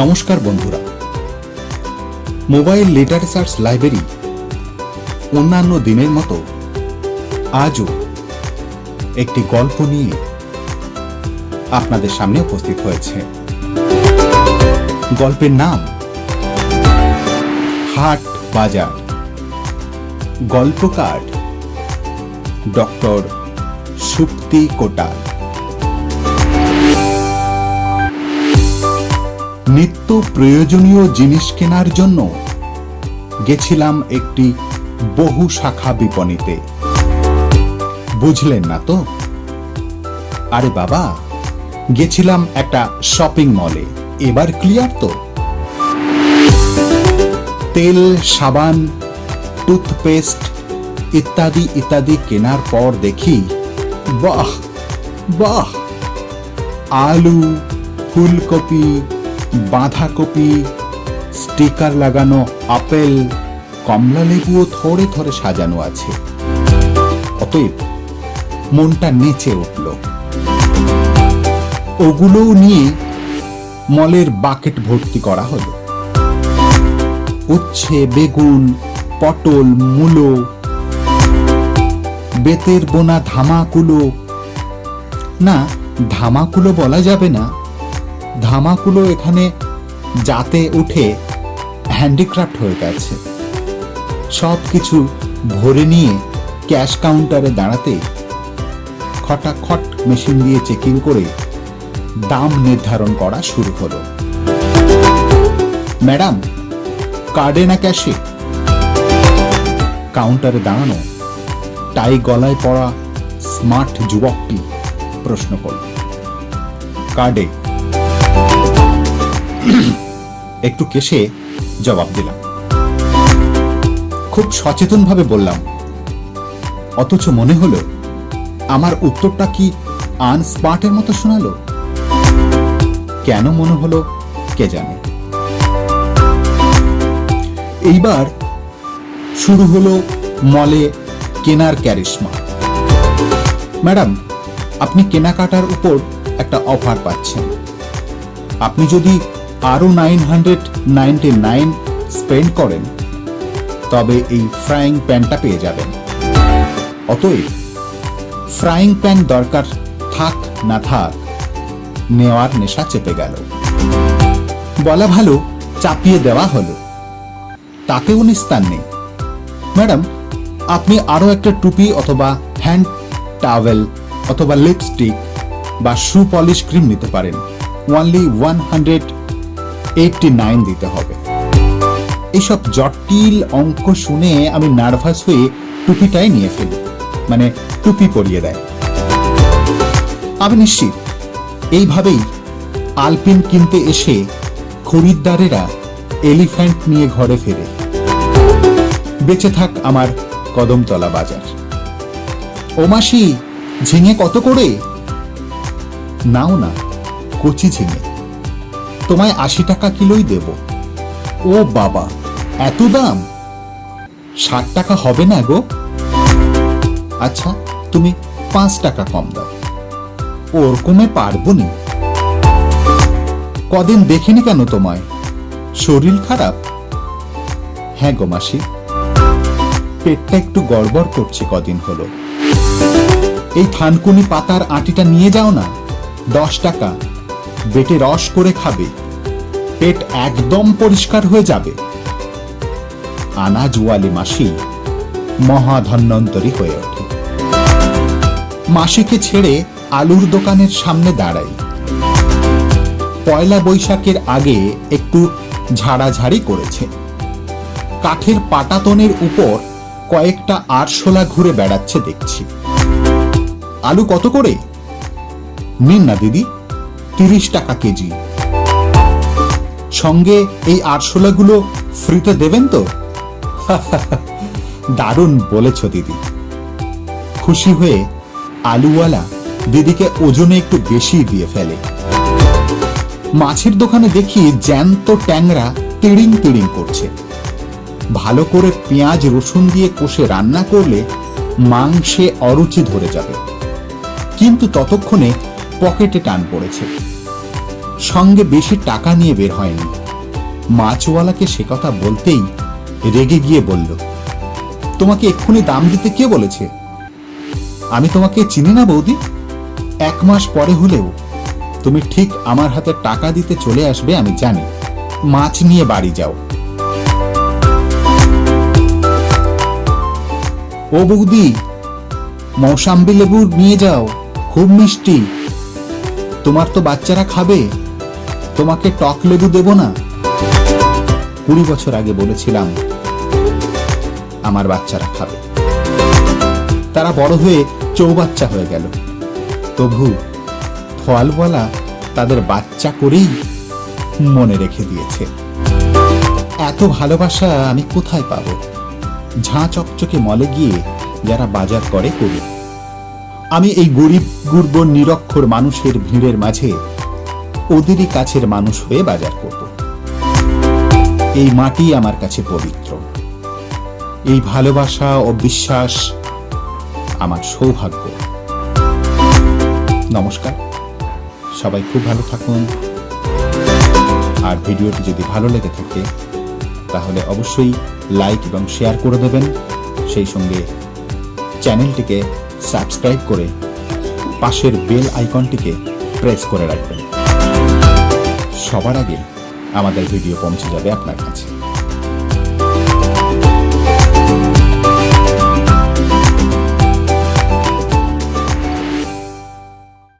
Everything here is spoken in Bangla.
নমস্কার বন্ধুরা। মোবাইল লিটারেচার্স লাইব্রেরি অন্যান্য দিনের মতো আজও একটি গল্প নিয়ে আপনাদের সামনে উপস্থিত হয়েছে। গল্পের নাম হাট বাজার। গল্পকার ডক্টর সুপ্তি কোটাল। নিত্য প্রয়োজনীয় জিনিস কেনার জন্য গেছিলাম একটি বহু শাখা বিপণীতে। বুঝলেন না তো? আরে বাবা, গেছিলাম একটা শপিং মলে, এবার ক্লিয়ার তো। তেল, সাবান, টুথপেস্ট ইত্যাদি ইত্যাদি কেনার পর দেখি, বাহ বাহ, আলু, ফুলকপি বাঁধাকপি, স্টিকার লাগানো আপেল, কমলা লেবুও থরে থরে সাজানো আছে। অতএব মনটা নেচে উঠল। ওগুলোও নিয়ে মলের বাকেট ভর্তি করা হলো। উচ্ছে, বেগুন, পটল, মূলো, বেতের বোনা, ধামাকুলো। না, ধামাকুলো বলা যাবে না। ধামাকুলো এখানে যাতে উঠে হ্যান্ডিক্রাফট হয়ে গেছে। সব কিছু ভরে নিয়ে ক্যাশ কাউন্টারে দাঁড়াতে খটাখট মেশিন দিয়ে চেকিং করে দাম নির্ধারণ করা শুরু হলো। ম্যাডাম কার্ডে না ক্যাশে কাউন্টারে দাঁড়ানো, টাই গলায় পড়া স্মার্ট যুবকটি প্রশ্ন করল। কার্ডে একটু কেসে জবাব দিলাম। খুব সচেতনভাবে বললাম, অথচ মনে হলো আমার উত্তরটা কি আনস্মার্টের মতো শোনালো? কেন মনে হলো কে জানে? এইবার শুরু হলো মলে কেনার ক্যারিশমা। ম্যাডাম, আপনি কেনাকাটার উপর একটা অফার পাচ্ছেন। আপনি যদি আরও nine hundred ninety nine spend করেন। তবে এই ফ্রাইং প্যানটা পেয়ে যাবেন। অতএব, ফ্রাইং প্যান দরকার থাক না থাক, নেওয়ার নেশা চেপে গেল। বলা ভালো, চাপিয়ে দেওয়া হলো। তাতেও নিস্তার নেই। ম্যাডাম, আপনি আরও একটা টুপি অথবা হ্যান্ড টাওয়েল অথবা লিপস্টিক বা শু পলিশ ক্রিম নিতে পারেন। Only one hundred eighty nine দিতে হবে এইসব জটিল অঙ্ক শুনে আমি নার্ভাস হয়ে টুপিটাই নিয়ে ফেলি মানে টুপি পরিয়ে দেয় আমি নিশ্চিত এইভাবেই আলপিন কিনতে এসে খরিদ্দারেরা এলিফ্যান্ট নিয়ে ঘরে ফেরে বেঁচে থাক আমার কদমতলা বাজার ও মাসি ঝিঙে কত করে নাও না কচি ঝিঙে তোমায় আশি টাকা কিলোই দেব। ও বাবা, এত দাম? ষাট টাকা হবে না গো। আচ্ছা তুমি পাঁচ টাকা কম দাও। ওরকমে পারব নি। কদিন দেখিনি কেন তোমায়? শরীর খারাপ? হ্যাঁ গো মাসি। পেটটা একটু গড়বড় করছে কদিন হলো। এই থানকুনি পাতার আটিটা নিয়ে যাও না। দশ টাকা। বেটে রস করে খাবে। পেট একদম পরিষ্কার হয়ে যাবে। আনাজওয়ালি মাসি মহাধন্বন্তরী হয়ে ওঠে। মাসিকে ছেড়ে আলুর দোকানের সামনে দাঁড়াই। পয়লা বৈশাখের আগে একটু ঝাড়াঝাড়ি করেছে। কাঠের পাটাতনের উপর কয়েকটা আরশোলা ঘুরে বেড়াচ্ছে দেখছি। আলু কত করে? নিন না দিদি, তিরিশ টাকা কেজি। সঙ্গে এই আরশোলাগুলো ফ্রিতে দেবেন তো? দারুণ বলেছ দিদি। খুশি হয়ে আলুওয়ালা দিদিকে ওজনে একটু বেশি দিয়ে ফেলে। মাছের দোকানে দেখি জ্যান্ত ট্যাংরা তিড়িং তিড়িং করছে। ভালো করে পেঁয়াজ, রসুন দিয়ে কষে রান্না করলে মাংসে অরুচি ধরে যাবে। কিন্তু ততক্ষণে পকেটে টান পড়েছে। সঙ্গে বেশি টাকা নিয়ে বের হয়নি। মাছওয়ালাকে সে কথা বলতেই রেগে গিয়ে বলল, তোমাকে এক্ষুনি দাম দিতে কে বলেছে? আমি তোমাকে চিনি না বৌদি। এক মাস পরে হলেও তুমি ঠিক আমার হাতে টাকা দিতে চলে আসবে, আমি জানি। মাছ নিয়ে বাড়ি যাও। ও বৌদি, মৌসাম্বি লেবু নিয়ে যাও, খুব মিষ্টি। তোমার তো বাচ্চারা খাবে। তোমাকে টক লেবু দেব না? কুড়ি বছর আগে বলেছিলাম, আমার বাচ্চারা খাবে। তারা বড় হয়ে চৌবাচ্চা হয়ে গেল। তবু ফলওয়ালা তাদের বাচ্চা করেই মনে রেখে দিয়েছে। এত ভালোবাসা আমি কোথায় পাবো? ঝাঁ চকচকে মলে গিয়ে যারা বাজার করে করি। আমি এই গরিব গুর্ব নিরক্ষর মানুষের ভিড়ের মাঝে ওদেরই কাছের মানুষ হয়ে বাজার করব। এই মাটি আমার কাছে পবিত্র। এই ভালোবাসা ও বিশ্বাস আমার সৌভাগ্য। নমস্কার। সবাই খুব ভালো থাকুন। আর ভিডিওটি যদি ভালো লেগে থাকে, তাহলে অবশ্যই লাইক এবং শেয়ার করে দেবেন। সেই সঙ্গে চ্যানেলটিকে সাবস্ক্রাইব করে পাশের বেল আইকনটিকে প্রেস করে রাখবেন। সবার আগে আমাদের ভিডিও পৌঁছে যাবে আপনার কাছে।